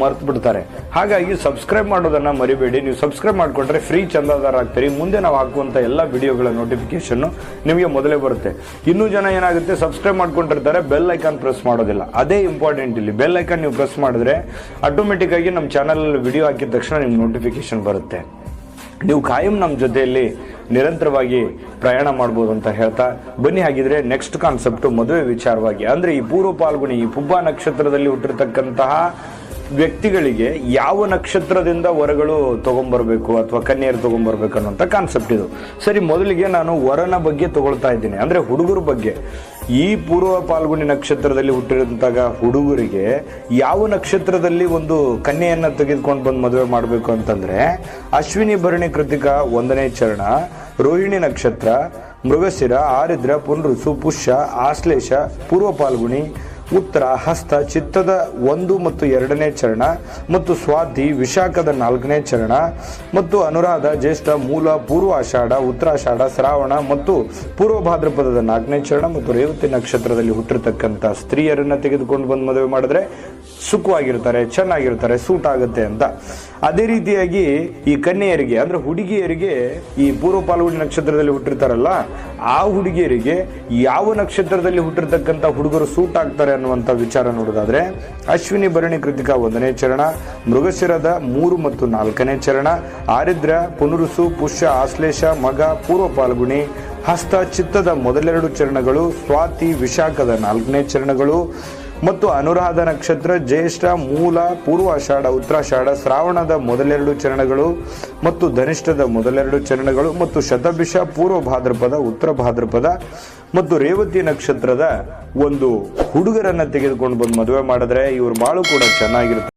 ಮರ್ತು ಬಿಡ್ತಾರೆ. ಹಾಗಾಗಿ ಸಬ್ಸ್ಕ್ರೈಬ್ ಮಾಡೋದನ್ನ ಮರಿಬೇಡಿ. ನೀವು ಸಬ್ಸ್ಕ್ರೈಬ್ ಮಾಡ್ಕೊಂಡ್ರೆ ಫ್ರೀ ಚಂದಾದಾರ ಆಗ್ತೀರಿ. ಮುಂದೆ ನಾವು ಹಾಕುವಂತ ಎಲ್ಲ ವಿಡಿಯೋಗಳ ನೋಟಿಫಿಕೇಶನ್ ನಿಮಗೆ ಮೊದಲೇ ಬರುತ್ತೆ. ಇನ್ನೂ ಜನ ಏನಾಗುತ್ತೆ? ಸಬ್ಸ್ಕ್ರೈಬ್ ಮಾಡ್ಕೊಂಡಿರ್ತಾರೆ. ಬೆಲ್ ಐಕಾನ್ ಪ್ರೆಸ್ ಮಾಡೋದಿಲ್ಲ. ಅದೇ ಇಂಪಾರ್ಟೆಂಟ್ ಇಲ್ಲಿ. ಬೆಲ್ ಐಕಾನ್ ನೀವು ಪ್ರೆಸ್ ಮಾಡಿದ್ರೆ ಆಟೋಮೆಟಿಕ್ ಆಗಿ ನಮ್ಮ ಚಾನಲ್ ವಿಡಿಯೋ ಹಾಕಿದ ತಕ್ಷಣ ನಿಮ್ಗೆ ನೋಟಿಫಿಕೇಶನ್ ಬರುತ್ತೆ. ನೀವು ಕಾಯಂ ನಮ್ಮ ಜೊತೆಯಲ್ಲಿ ನಿರಂತರವಾಗಿ ಪ್ರಯಾಣ ಮಾಡ್ಬೋದು ಅಂತ ಹೇಳ್ತಾ ಬನ್ನಿ. ಹಾಗಿದ್ರೆ ನೆಕ್ಸ್ಟ್ ಕಾನ್ಸೆಪ್ಟ್ ಮದುವೆ ವಿಚಾರವಾಗಿ. ಅಂದ್ರೆ ಈ ಪೂರ್ವ ಪಾಲ್ಗುಣಿ, ಈ ಪುಬ್ಬ ನಕ್ಷತ್ರದಲ್ಲಿ ಹುಟ್ಟಿರ್ತಕ್ಕಂತಹ ವ್ಯಕ್ತಿಗಳಿಗೆ ಯಾವ ನಕ್ಷತ್ರದಿಂದ ವರಗಳು ತಗೊಂಡ್ಬರ್ಬೇಕು ಅಥವಾ ಕನ್ಯರು ತಗೊಂಡ್ಬರ್ಬೇಕು ಅನ್ನೋಂಥ ಕಾನ್ಸೆಪ್ಟ್ ಇದು. ಸರಿ, ಮೊದಲಿಗೆ ನಾನು ವರನ ಬಗ್ಗೆ ತಗೊಳ್ತಾ ಇದ್ದೀನಿ. ಅಂದ್ರೆ ಹುಡುಗರ ಬಗ್ಗೆ. ಈ ಪೂರ್ವ ಪಾಲ್ಗುಣಿ ನಕ್ಷತ್ರದಲ್ಲಿ ಹುಟ್ಟಿದಂತಾಗ ಹುಡುಗರಿಗೆ ಯಾವ ನಕ್ಷತ್ರದಲ್ಲಿ ಒಂದು ಕನ್ಯೆಯನ್ನು ತೆಗೆದುಕೊಂಡು ಬಂದು ಮದುವೆ ಮಾಡಬೇಕು ಅಂತಂದ್ರೆ, ಅಶ್ವಿನಿ ಭರಣಿ ಕೃತಿಕ ಒಂದನೇ ಚರಣ, ರೋಹಿಣಿ ನಕ್ಷತ್ರ, ಮೃಗಶಿರ, ಆರಿದ್ರ ಪುನರುಸು ಪುಷ್ಯ, ಆಶ್ಲೇಷ, ಪೂರ್ವ ಪಾಲ್ಗುಣಿ ಉತ್ತರ, ಹಸ್ತ, ಚಿತ್ತದ ಒಂದು ಮತ್ತು ಎರಡನೇ ಚರಣ ಮತ್ತು ಸ್ವಾತಿ, ವಿಶಾಖದ ನಾಲ್ಕನೇ ಚರಣ ಮತ್ತು ಅನುರಾಧ, ಜ್ಯೇಷ್ಠ, ಮೂಲ, ಪೂರ್ವ ಆಷಾಢ ಉತ್ತರಾಷಾಢ ಶ್ರಾವಣ ಮತ್ತು ಪೂರ್ವ ಭಾದ್ರಪದದ ನಾಲ್ಕನೇ ಚರಣ ಮತ್ತು ರೇವತಿ ನಕ್ಷತ್ರದಲ್ಲಿ ಹುಟ್ಟಿರ್ತಕ್ಕಂಥ ಸ್ತ್ರೀಯರನ್ನು ತೆಗೆದುಕೊಂಡು ಬಂದು ಮದುವೆ ಮಾಡಿದ್ರೆ ಸುಖವಾಗಿರ್ತಾರೆ, ಚೆನ್ನಾಗಿರ್ತಾರೆ, ಸೂಟ್ ಆಗುತ್ತೆ ಅಂತ. ಅದೇ ರೀತಿಯಾಗಿ ಈ ಕನ್ಯೆಯರಿಗೆ, ಅಂದ್ರೆ ಹುಡುಗಿಯರಿಗೆ ಈ ಪೂರ್ವ ಪಾಲ್ಗುಣಿ ನಕ್ಷತ್ರದಲ್ಲಿ ಹುಟ್ಟಿರ್ತಾರಲ್ಲ, ಆ ಹುಡುಗಿಯರಿಗೆ ಯಾವ ನಕ್ಷತ್ರದಲ್ಲಿ ಹುಟ್ಟಿರ್ತಕ್ಕಂಥ ಹುಡುಗರು ಸೂಟ್ ಆಗ್ತಾರೆ ಅನ್ನುವಂಥ ವಿಚಾರ ನೋಡೋದಾದ್ರೆ, ಅಶ್ವಿನಿ ಭರಣಿ ಕೃತಿಕ ಒಂದನೇ ಚರಣ, ಮೃಗಶಿರದ ಮೂರು ಮತ್ತು ನಾಲ್ಕನೇ ಚರಣ, ಆರಿದ್ರ, ಪುನರುಸು, ಪುಷ್ಯ, ಆಶ್ಲೇಷ, ಮಗ ಪೂರ್ವ ಪಾಲ್ಗುಣಿ ಹಸ್ತ, ಚಿತ್ತದ ಮೊದಲೆರಡು ಚರಣಗಳು, ಸ್ವಾತಿ, ವಿಶಾಖದ ನಾಲ್ಕನೇ ಚರಣಗಳು ಮತ್ತು ಅನುರಾಧ ನಕ್ಷತ್ರ, ಜ್ಯೇಷ್ಠ, ಮೂಲ ಪೂರ್ವಾಷಾಢ ಉತ್ತರಾಷಾಢ ಶ್ರಾವಣದ ಮೊದಲೆರಡು ಚರಣಗಳು ಮತ್ತು ಧನಿಷ್ಠದ ಮೊದಲೆರಡು ಚರಣಗಳು ಮತ್ತು ಶತಭಿಷ, ಪೂರ್ವ ಭಾದ್ರಪದ, ಉತ್ತರ ಭಾದ್ರಪದ ಮತ್ತು ರೇವತಿ ನಕ್ಷತ್ರದ ಒಂದು ಹುಡುಗರನ್ನ ತೆಗೆದುಕೊಂಡು ಬಂದು ಮದುವೆ ಮಾಡಿದ್ರೆ ಇವ್ರು ಬಾಳು ಕೂಡ ಚೆನ್ನಾಗಿರುತ್ತೆ.